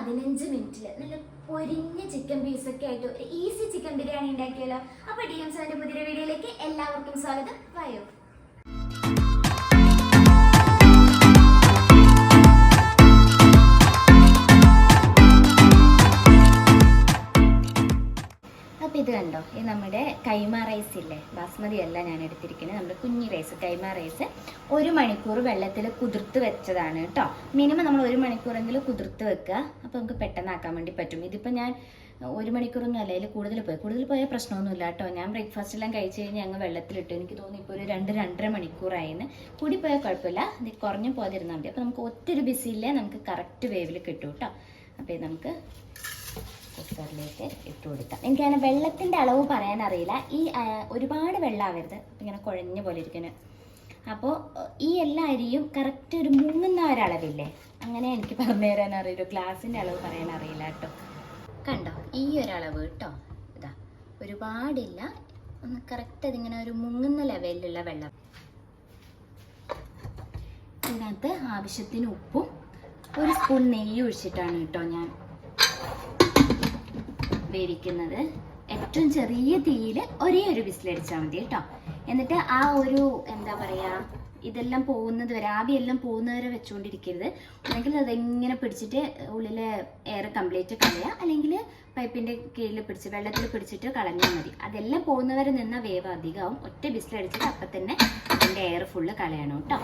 പതിനഞ്ച് മിനിറ്റിൽ നല്ല പൊരിഞ്ഞ ചിക്കൻ പീസൊക്കെ ആയിട്ട് ഒരു ഈസി ചിക്കൻ ബിരിയാണി ഉണ്ടാക്കിയല്ലോ. അപ്പോൾ ഡി എം സാറിന്റെ പുതിയ വീഡിയോയിലേക്ക് എല്ലാവർക്കും സ്വാഗതം. വയോ. കണ്ടോ? ഇത് നമ്മുടെ കൈമ റൈസ് ഇല്ലേ? ബാസ്മതി അല്ല ഞാൻ എടുത്തിരിക്കുന്നത്. നമ്മുടെ കുഞ്ഞി റൈസ് കൈമ റൈസ് ഒരു മണിക്കൂർ വെള്ളത്തിൽ കുതിർത്ത് വെച്ചതാണ് കേട്ടോ. മിനിമം നമ്മൾ ഒരു മണിക്കൂറെങ്കിലും കുതിർത്ത് വെക്കുക. അപ്പോൾ നമുക്ക് പെട്ടെന്ന് ആക്കാൻ വേണ്ടി പറ്റും. ഇതിപ്പോൾ ഞാൻ ഒരു മണിക്കൂറൊന്നും അല്ല അതിൽ കൂടുതൽ പോയി. കൂടുതൽ പോയ പ്രശ്നമൊന്നുമില്ല കേട്ടോ. ഞാൻ ബ്രേക്ക്ഫാസ്റ്റ് എല്ലാം കഴിച്ച് കഴിഞ്ഞ് അങ്ങ് വെള്ളത്തിലിട്ടു. എനിക്ക് തോന്നുന്നു ഇപ്പോൾ ഒരു രണ്ട് രണ്ടര മണിക്കൂറായിന്ന്. കൂടി പോയാൽ കുഴപ്പമില്ല. ഇത് കുറഞ്ഞു പോകാതിരുന്നാൽ മതി. അപ്പോൾ നമുക്ക് ഒറ്റൊരു ബിസിയില്ലേ നമുക്ക് കറക്റ്റ് വേവിൽ കിട്ടും കേട്ടോ. അപ്പോൾ നമുക്ക് കുക്കറിലേക്ക് ഇട്ട് കൊടുക്കാം. എനിക്കങ്ങനെ വെള്ളത്തിന്റെ അളവ് പറയാനറിയില്ല. ഈ ഒരുപാട് വെള്ളമാവരുത് ഇങ്ങനെ കുഴഞ്ഞ പോലെ ഇരിക്കുന്നത് അപ്പോൾ ഈ എല്ലാ അരിയും കറക്റ്റ് ഒരു ഒരളവില്ലേ? അങ്ങനെ എനിക്ക് പറഞ്ഞു തരാൻ അറിയില്ല ഗ്ലാസിന്റെ അളവ് പറയാൻ അറിയില്ല കേട്ടോ. കണ്ടോ? ഈ ഒരളവ് കേട്ടോ. ഇതാ. ഒരുപാടില്ല. ഒന്ന് കറക്റ്റ് അതിങ്ങനെ ഒരു മുങ്ങുന്ന ലെവലിലുള്ള വെള്ളം. ഇതിനകത്ത് ആവശ്യത്തിന് ഉപ്പും ഒരു സ്പൂൺ നെയ്യ് ഒഴിച്ചിട്ടാണ് കേട്ടോ ഞാൻ വേവിക്കുന്നത് ഏറ്റവും ചെറിയ തീയിൽ ഒരേ ഒരു വിസിലടിച്ചാൽ മതി കേട്ടോ. എന്നിട്ട് ആ ഒരു എന്താ പറയുക ഇതെല്ലാം പോകുന്നത് വരെ ആവിയെല്ലാം പോകുന്നത് വരെ വെച്ചുകൊണ്ടിരിക്കരുത് അല്ലെങ്കിൽ അതെങ്ങനെ പിടിച്ചിട്ട് ഉള്ളിലെ എയർ കംപ്ലീറ്റ് കളയുക അല്ലെങ്കിൽ പൈപ്പിന്റെ കീഴിൽ പിടിച്ച് വെള്ളത്തിൽ പിടിച്ചിട്ട് കളഞ്ഞാൽ മതി. അതെല്ലാം പോകുന്നവരെ നിന്ന വേവ് അധികമാവും ഒറ്റ ബിസിലടിച്ചിട്ട് അപ്പം തന്നെ അതിന്റെ എയർ ഫുള്ള് കളയണം കേട്ടോ.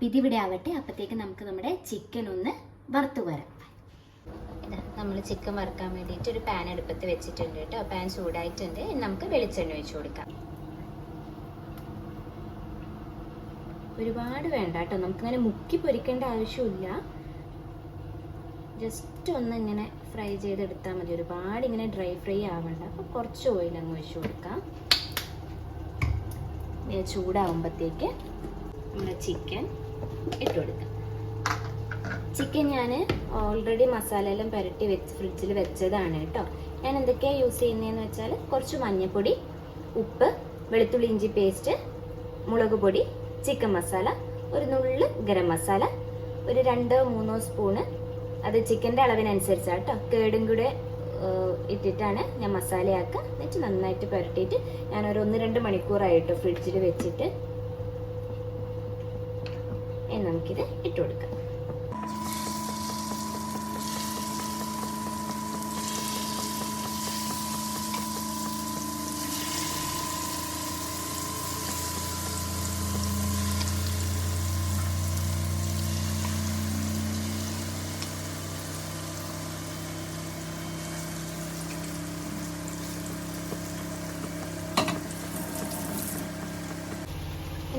അപ്പം ഇതിവിടെ ആവട്ടെ. അപ്പോഴത്തേക്ക് നമുക്ക് നമ്മുടെ ചിക്കൻ ഒന്ന് വറുത്ത് വരാം നമ്മൾ ചിക്കൻ വറുക്കാൻ വേണ്ടിയിട്ട് ഒരു പാൻ അടുപ്പത്ത് വെച്ചിട്ടുണ്ട് കേട്ടോ. പാൻ ചൂടായിട്ടുണ്ട്. നമുക്ക് വെളിച്ചെണ്ണ ഒഴിച്ചു കൊടുക്കാം. ഒരുപാട് വേണ്ട കേട്ടോ. നമുക്കിങ്ങനെ മുക്കി പൊരിക്കേണ്ട ആവശ്യമില്ല. ജസ്റ്റ് ഒന്ന് ഇങ്ങനെ ഫ്രൈ ചെയ്തെടുത്താൽ മതി. ഒരുപാട് ഇങ്ങനെ ഡ്രൈ ഫ്രൈ ആവണ്ട. അപ്പോൾ കുറച്ച് ഓയിൽ അങ്ങ് ഒഴിച്ചു കൊടുക്കാം. ചൂടാവുമ്പോഴത്തേക്ക് നമ്മുടെ ചിക്കൻ ഇട്ട് കൊടുക്കാം ചിക്കൻ ഞാൻ ഓൾറെഡി മസാല എല്ലാം പുരട്ടി വെച്ച് ഫ്രിഡ്ജിൽ വെച്ചതാണ് കേട്ടോ. ഞാൻ എന്തൊക്കെയാണ് യൂസ് ചെയ്യുന്നതെന്ന് വെച്ചാൽ കുറച്ച് മഞ്ഞൾപ്പൊടി ഉപ്പ് വെളുത്തുള്ളി ഇഞ്ചി പേസ്റ്റ് മുളക് പൊടി ചിക്കൻ മസാല ഒരു നുള്ള് ഗരം മസാല ഒരു രണ്ടോ മൂന്നോ സ്പൂണ് അത് ചിക്കന്റെ അളവിനനുസരിച്ചാണ് കേട്ടോ. കേടും കൂടെ ഇട്ടിട്ടാണ് ഞാൻ മസാലയാക്കുക എന്നിട്ട് നന്നായിട്ട് പുരട്ടിയിട്ട് ഞാൻ ഒരു ഒന്ന് രണ്ട് മണിക്കൂറായിട്ട് ഫ്രിഡ്ജിൽ വെച്ചിട്ട്. ഇനി നമുക്കിത് ഇട്ട് കൊടുക്കാം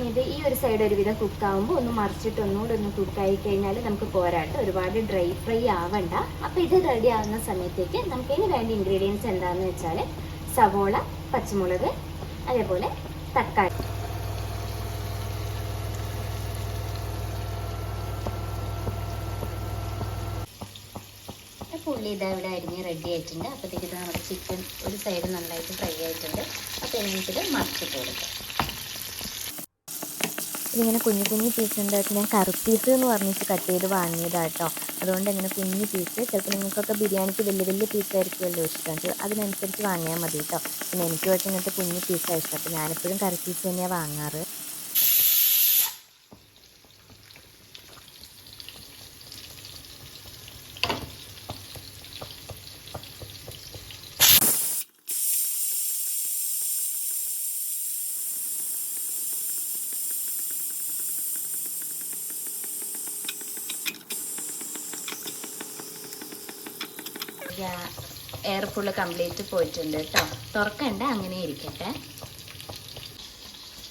ഇനി ഇത് ഈ ഒരു സൈഡ് ഒരുവിധം കുക്കാവുമ്പോൾ ഒന്ന് മറിച്ചിട്ട് ഒന്നുകൂടെ ഒന്ന് കുക്കായി കഴിഞ്ഞാൽ നമുക്ക് പോരാട്ട്. ഒരുപാട് ഡ്രൈ ഫ്രൈ ആവണ്ട. അപ്പോൾ ഇത് റെഡി ആവുന്ന സമയത്തേക്ക് നമുക്ക് ഇനി വേണ്ട ഇൻഗ്രീഡിയൻസ് എന്താണെന്ന് വെച്ചാൽ സവോള പച്ചമുളക് അതേപോലെ തക്കാളി. പുള്ളി ഇതാ ഇവിടെ അരിഞ്ഞ് റെഡി ആയിട്ടുണ്ട്. അപ്പോഴത്തേക്ക് ഇത് നമ്മുടെ ചിക്കൻ ഒരു സൈഡ് നന്നായിട്ട് ഫ്രൈ ആയിട്ടുണ്ട്. അപ്പോൾ എനിക്കിത് മറിച്ചിട്ട് കൊടുക്കാം. ഇതിങ്ങനെ കുഞ്ഞു കുഞ്ഞു പീസ് ഉണ്ടായിട്ട് ഞാൻ കറുപ്പീസ് എന്ന് പറഞ്ഞിട്ട് കട്ട് ചെയ്ത് വാങ്ങിയതാട്ടോ അതുകൊണ്ട് ഇങ്ങനെ കുഞ്ഞു പീസ് ചിലപ്പോൾ നിങ്ങൾക്കൊക്കെ ബിരിയാണിക്ക് വലിയ വലിയ പീസായിരിക്കുമല്ലോ ഇഷ്ടം. അതിനനുസരിച്ച് വാങ്ങിയാൽ മതി കേട്ടോ പിന്നെ എനിക്ക് പക്ഷേ ഇങ്ങനത്തെ കുഞ്ഞു പീസാണ് ഇഷ്ടം. അപ്പോൾ ഞാനെപ്പോഴും കറുപ്പീസ് തന്നെയാണ് വാങ്ങാറ്. എയർ ഫുള്ള് കംപ്ലീറ്റ് പോയിട്ടുണ്ട് കേട്ടോ തുറക്കണ്ട അങ്ങനെ ഇരിക്കട്ടെ.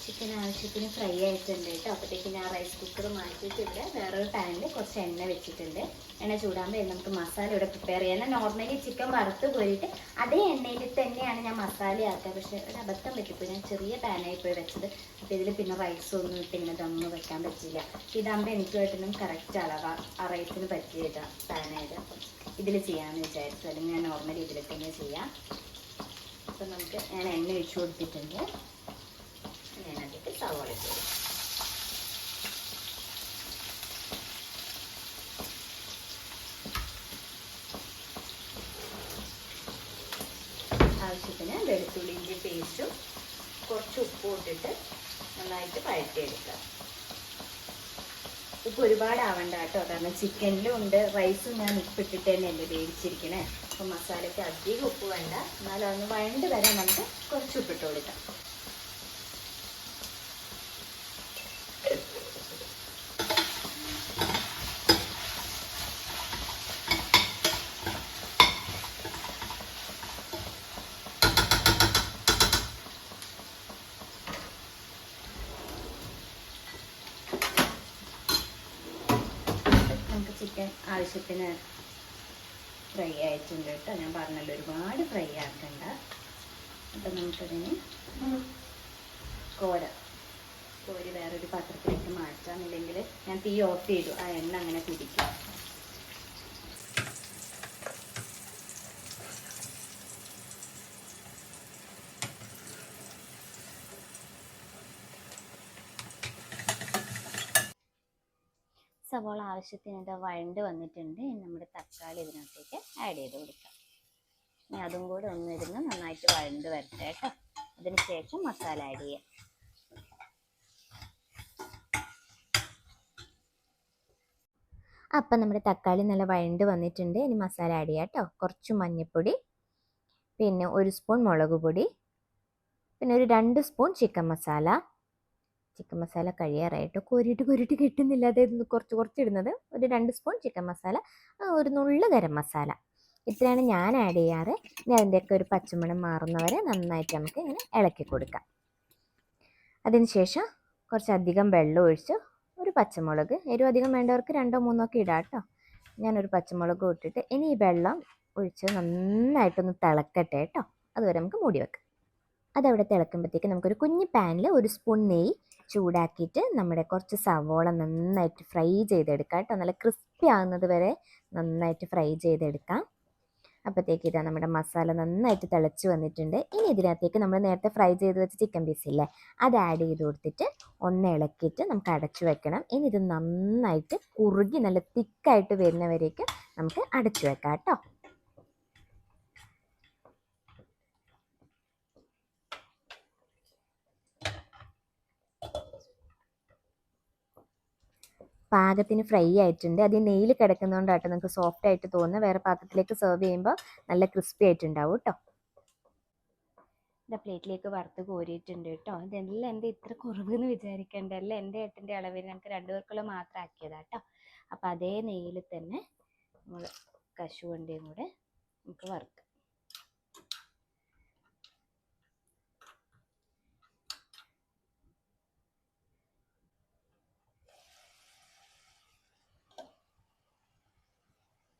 ചിക്കൻ ആവശ്യത്തിന് ഫ്രൈ ആയിട്ടുണ്ട് കേട്ടോ അപ്പോഴത്തേക്ക് ഞാൻ റൈസ് കുക്കർ മാറ്റിയിട്ടുണ്ട് വേറൊരു പാനിൽ കുറച്ച് എണ്ണ വെച്ചിട്ടുണ്ട്. എണ്ണ ചൂടാകുമ്പോൾ നമുക്ക് മസാല ഇവിടെ പ്രിപ്പയർ ചെയ്യാൻ നോർമലി ചിക്കൻ വറുത്ത് പോയിട്ട് അതേ എണ്ണയിൽ തന്നെയാണ് ഞാൻ മസാല ആക്കുക. പക്ഷേ ഒരു അബദ്ധം പറ്റിപ്പോയി. ഞാൻ ചെറിയ പാനായി പോയി വെച്ചത്. അപ്പോൾ ഇതിൽ പിന്നെ റൈസൊന്നും ഇട്ട് ഇങ്ങനെ ദമ്മ് വെക്കാൻ പറ്റില്ല ഇതാകുമ്പോൾ എനിക്കുമായിട്ടൊന്നും കറക്റ്റ് അളവാണ് ആ റൈസിന് പറ്റിയതാ പാനായത് ഇതിൽ ചെയ്യാമെന്ന് വിചാരിച്ചു. അല്ലെങ്കിൽ ഞാൻ നോർമലി ഇതിൽ തന്നെ ചെയ്യാം. അപ്പം നമുക്ക് ഞാൻ എണ്ണ ഒഴിച്ചു കൊടുത്തിട്ടുണ്ട്. അതിനകത്തേക്ക് സവോള ഇട്ട് ആവശ്യത്തിന് വെളുത്തുള്ളിന്റെ പേസ്റ്റും കുറച്ച് ഉപ്പും ഇട്ടിട്ട് നന്നായിട്ട് വഴറ്റിയെടുക്കുക ഉപ്പ് ഒരുപാട് ആവണ്ട കേട്ടോ കാരണം ചിക്കനിലും ഉണ്ട് റൈസും ഞാൻ ഉപ്പിട്ടിട്ട് തന്നെയല്ലേ വേവിച്ചിരിക്കണേ. അപ്പം മസാലയ്ക്ക് അധികം ഉപ്പ് വേണ്ട. എന്നാലും വേണ്ട വഴണ്ട് വരാൻ നമുക്ക് കുറച്ച് ഉപ്പിട്ട് കൊടുക്കാം. ആവശ്യത്തിന് ഫ്രൈ ആയിട്ടുണ്ട് കേട്ടോ. ഞാൻ പറഞ്ഞല്ലോ ഒരുപാട് ഫ്രൈ ആക്കണ്ട. അപ്പം നമുക്കതിന് കോര കോരി വേറൊരു പാത്രത്തിലേക്ക് മാറ്റാം. ഇല്ലെങ്കിൽ ഞാൻ തീ ഓഫ് ചെയ്തു. ആ എണ്ണ അങ്ങനെ പിടിക്കും സവോള ആവശ്യത്തിനുള്ള വഴണ്ട് വന്നിട്ടുണ്ട്. നമ്മുടെ തക്കാളി ഇതിനകത്തേക്ക് ആഡ് ചെയ്ത് കൊടുക്കാം. ഇനി അതും കൂടെ ഒന്നിരുന്ന് നന്നായിട്ട് വഴണ്ട് വരട്ടെ കേട്ടോ. അതിന് ശേഷം മസാല ആഡ് ചെയ്യാം. അപ്പം നമ്മുടെ തക്കാളി നല്ല വഴണ്ട് വന്നിട്ടുണ്ട്. ഇനി മസാല ആഡ് ചെയ്യാം കേട്ടോ. കുറച്ച് മഞ്ഞൾപ്പൊടി പിന്നെ ഒരു സ്പൂൺ മുളക് പൊടി പിന്നെ ഒരു രണ്ട് spoon chicken masala chicken masala കഴിയാറായിട്ട് കോരിയിട്ട് കോരിയിട്ട് കിട്ടുന്നില്ല. അതായത് കുറച്ച് കുറച്ച് ഇടുന്നത്. ഒരു രണ്ട് സ്പൂൺ ചിക്കൻ മസാല ഒരു നുള്ളു ഗരം മസാല. ഇത്രയാണ് ഞാൻ ആഡ് ചെയ്യാറ്. ഇനി അതിന്റെയൊക്കെ ഒരു പച്ചമണം മാറുന്നവരെ നന്നായിട്ട് നമുക്ക് ഇങ്ങനെ ഇളക്കി കൊടുക്കാം. അതിനുശേഷം കുറച്ചധികം വെള്ളം ഒഴിച്ച് ഒരു പച്ചമുളക് എരിവ് അധികം വേണ്ടവർക്ക് രണ്ടോ മൂന്നോ ഒക്കെ ഇടാം കേട്ടോ ഞാനൊരു പച്ചമുളക് ഇട്ടിട്ട് ഇനി ഈ വെള്ളം ഒഴിച്ച് നന്നായിട്ടൊന്ന് തിളക്കട്ടെ കേട്ടോ അതുവരെ നമുക്ക് മൂടി വെക്കാം. അതവിടെ തിളക്കുമ്പോഴത്തേക്ക് നമുക്കൊരു കുഞ്ഞു പാനിൽ ഒരു സ്പൂൺ നെയ്യ് ചൂടാക്കിയിട്ട് നമ്മുടെ കുറച്ച് സവോള നന്നായിട്ട് ഫ്രൈ ചെയ്തെടുക്കാം കേട്ടോ. നല്ല ക്രിസ്പി ആകുന്നത് വരെ നന്നായിട്ട് ഫ്രൈ ചെയ്തെടുക്കാം. അപ്പോഴത്തേക്ക് ഇതാ നമ്മുടെ മസാല നന്നായിട്ട് തിളച്ച് വന്നിട്ടുണ്ട്. ഇനി ഇതിനകത്തേക്ക് നമ്മൾ നേരത്തെ ഫ്രൈ ചെയ്ത് വെച്ച ചിക്കൻ പീസ് ഇല്ലേ അത് ആഡ് ചെയ്ത് കൊടുത്തിട്ട് ഒന്ന് ഇളക്കിയിട്ട് നമുക്ക് അടച്ചു വെക്കണം. ഇനി ഇത് നന്നായിട്ട് കുറുകി നല്ല തിക്കായിട്ട് വരുന്നവരേക്ക് നമുക്ക് അടച്ചു വെക്കാം കേട്ടോ. പാകത്തിന് ഫ്രൈ ആയിട്ടുണ്ട്. അത് നെയ്യിൽ കിടക്കുന്നതുകൊണ്ടാട്ടോ നിങ്ങൾക്ക് സോഫ്റ്റ് ആയിട്ട് തോന്നുന്നത്. വേറെ പാത്രത്തിലേക്ക് സെർവ് ചെയ്യുമ്പോൾ നല്ല ക്രിസ്പി ആയിട്ടുണ്ടാവും കേട്ടോ ഇതാ പ്ലേറ്റിലേക്ക് വറുത്ത് കോരിയിട്ടുണ്ട് കേട്ടോ ഇതെല്ലാം എന്താ ഇത്ര കുറവെന്ന് വിചാരിക്കേണ്ട. അല്ല എന്റെ ഏട്ടന്റെ അളവിൽ ഞങ്ങൾക്ക് രണ്ടുപേർക്കുള്ള മാത്രം ആക്കിയതാ കേട്ടോ അപ്പം അതേ നെയ്യിൽ തന്നെ നമ്മൾ കശുവണ്ടിയും കൂടെ നമുക്ക് വറുക്കാം.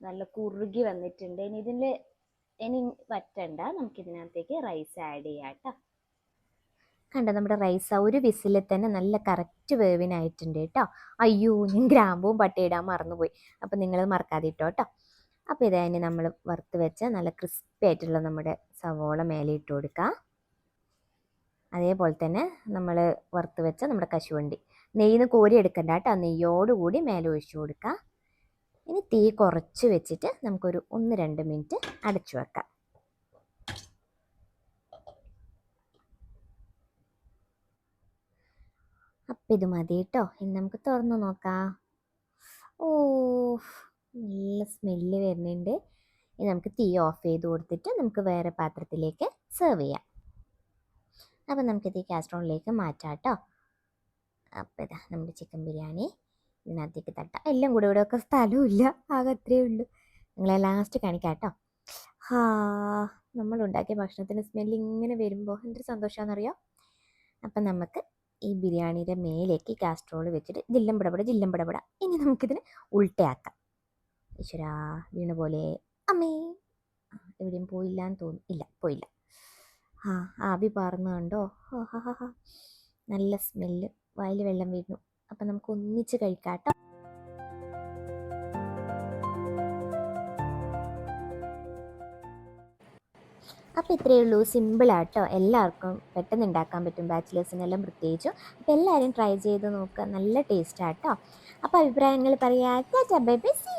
നല്ല കുറുകി വന്നിട്ടുണ്ട്. ഇനി ഇതിൽ ഇനി വറ്റണ്ട. നമുക്ക് ഇതിനകത്തേക്ക് റൈസ് ആഡ് ചെയ്യാം കേട്ടോ കണ്ടോ നമ്മുടെ റൈസ് ഒരു വിസിലിൽ തന്നെ നല്ല കറക്റ്റ് വേവിനായിട്ടുണ്ട് കേട്ടോ അയ്യോ ഞാൻ ഗ്രാമ്പും പട്ടയിടാൻ മറന്നുപോയി. അപ്പം നിങ്ങൾ മറക്കാതെ ഇട്ടോ കേട്ടോ അപ്പോൾ ഇതായി നമ്മൾ വറുത്ത് വെച്ച നല്ല ക്രിസ്പി ആയിട്ടുള്ള നമ്മുടെ സവോള മേലെ ഇട്ട് കൊടുക്കുക അതേപോലെ തന്നെ നമ്മൾ വറുത്ത് വെച്ച നമ്മുടെ കശുവണ്ടി. നെയ്യിന്ന് കോരി എടുക്കണ്ട കേട്ടോ നെയ്യോടുകൂടി മേലെ ഒഴിച്ചു കൊടുക്കുക ഇനി തീ കുറച്ച് വെച്ചിട്ട് നമുക്കൊരു ഒന്ന് രണ്ട് മിനിറ്റ് അടച്ചു വെക്കാം. അപ്പം ഇത് മതി കേട്ടോ. ഇനി നമുക്ക് തുറന്നു നോക്കാം. ഓ നല്ല സ്മെല്ല് വരുന്നുണ്ട്. ഇനി നമുക്ക് തീ ഓഫ് ചെയ്ത് കൊടുത്തിട്ട് നമുക്ക് വേറെ പാത്രത്തിലേക്ക് സെർവ് ചെയ്യാം. അപ്പം നമുക്കിത് ഈ കാസ്ട്രോളിലേക്ക് മാറ്റാം കേട്ടോ. അപ്പം ഇതാ നമ്മുടെ ചിക്കൻ ബിരിയാണി ഇതിനകത്തേക്ക് തട്ടാം. എല്ലാം കൂടെ ഇവിടെ ഒക്കെ സ്ഥലവും ഇല്ല. ആകെ അത്രയേ ഉള്ളൂ. നിങ്ങളെ ലാസ്റ്റ് കാണിക്കാം കേട്ടോ. ഹാ നമ്മൾ ഉണ്ടാക്കിയ ഭക്ഷണത്തിന്റെ സ്മെല്ല് ഇങ്ങനെ വരുമ്പോൾ എന്തൊരു സന്തോഷമാണെന്നറിയോ അപ്പം നമുക്ക് ഈ ബിരിയാണിയുടെ മേലേക്ക് കാസ്ട്രോൾ വെച്ചിട്ട് ജില്ലം പിടപെട ജില്ലം പിടപെട ഇനി നമുക്കിതിന് ഉൾട്ടയാക്കാം. ഈശ്വരാ വീണ പോലെ. അമ്മേ. എവിടെയും പോയില്ല എന്ന് തോന്നി ഇല്ല പോയില്ല. ആ ആവി പാർന്നു കണ്ടോ. നല്ല സ്മെല്ല് വായിൽ വെള്ളം വീഴുന്നു അപ്പം നമുക്ക് ഒന്നിച്ച് കഴിക്കാം കേട്ടോ അപ്പോൾ ഇത്രയേ ഉള്ളൂ. സിമ്പിളാട്ടോ എല്ലാവർക്കും പെട്ടെന്ന് ഉണ്ടാക്കാൻ പറ്റും. ബാച്ചിലേഴ്സിനെല്ലാം പ്രത്യേകിച്ചും. അപ്പോൾ എല്ലാവരും ട്രൈ ചെയ്ത് നോക്കുക. നല്ല ടേസ്റ്റാട്ടോ അപ്പോൾ അഭിപ്രായങ്ങൾ പറയാം. Bye bye see